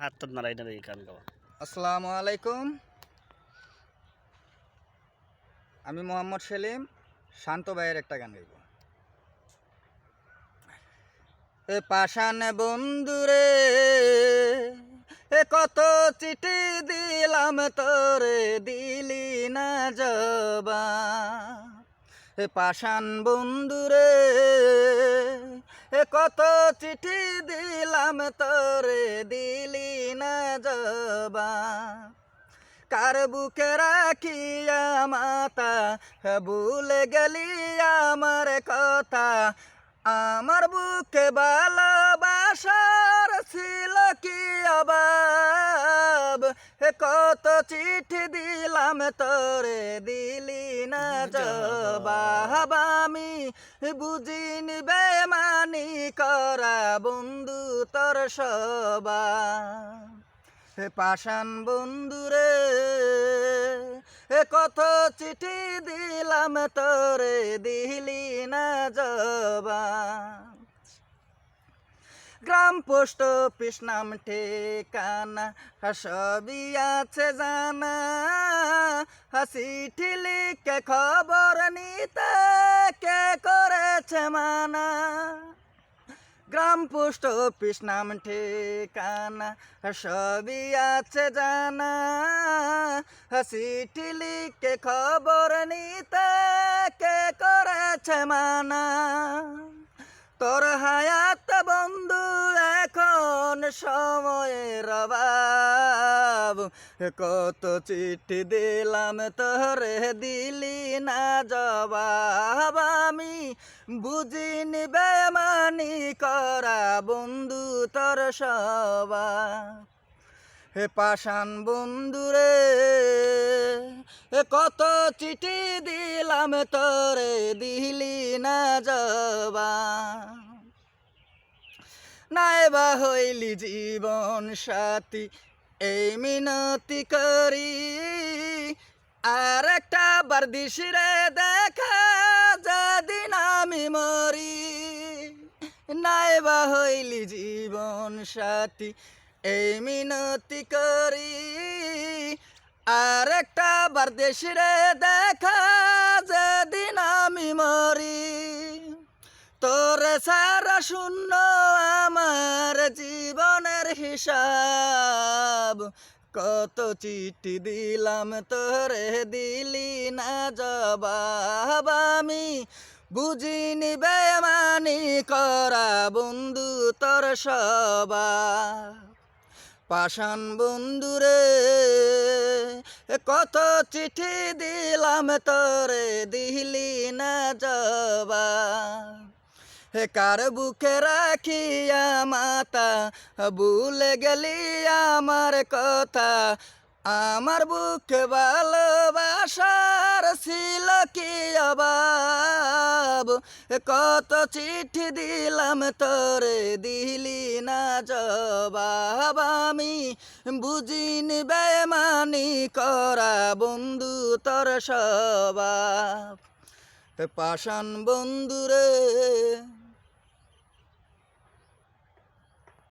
হাতটা নাড়াই নাড়াই গান গাওয়া। আসসালামু আলাইকুম। আমি মোহাম্মদ সেলিম, শান্ত ভাইয়ের একটা গান গাইব। এ পাশান বন্ধুরে, এ কত চিঠি দিলাম তোরে, দিলি না জবা এ পাশান বন্ধুরে, এ কত চিঠি দিলাম তোরে দিলি না জবা কার বুকে রাখিয়া মাতা ভুলে গেলি আমার কথা আমার বুকে ভালোবাসার ছিল কি অভাব হে কত চিঠি দিলাম তোরে দিলি না জবাব আমি বুঝিনি বেমানি করা বন্ধু তোর সবা হে পাষাণ বন্ধুরে, এ কত চিঠি দিলাম তোরে, দিলি না জবা। গ্রাম পোস্ট অফিস নাম ঠিকানা, সবই আছে জানা। হাসি ঠিলিকে খবর নিতে কে করেছে মানা? গ্রাম পোস্ট অফিস নাম ঠিকানা, সবই আছে জানা। হাসি ঠিলিকে খবর নিতে কে করেছে মানা? তোর হায়াত বন্ধু এখন সময়ের অভাব? কত চিঠি দিলাম তোরে, দিলি না জবাব। আমি বুঝিনি বেমানি করা বন্ধু তোর সবা। হে পাষাণ বন্ধুরে কত চিঠি দিলাম তোরে, দিলি না জবা নাইবা হইলি জীবন সাথী, এই মিনতি করি। আর একটা বার দিশিরে দেখা যেদিন আমি মরি। নাইবা হইলি জীবন সাথী, এই মিনতি করি। আর একটা বার দেশিরে দেখা যেদিন আমি মরি। তোর সারা শূন্য আমার জীবনের হিসাব। কত চিঠি দিলাম তোরে, দিলি না জবাব আমি। বুঝিনি বেমানি করা বন্ধু তোর সবা। পাষাণ বন্ধুরে কত চিঠি দিলাম তোরে, দিলি না জবা হে কার বুকে রাখিয়া মাতা? ভুলে গেলি আমার কথা। আমার বুকে ভালোবাসার ছিল কি অভাব? কত চিঠি দিলাম তোরে, দিলি না জবাব আমি। বুঝিনি বেমানি করা বন্ধু তোর স্বভাব। পাষাণ বন্ধুরে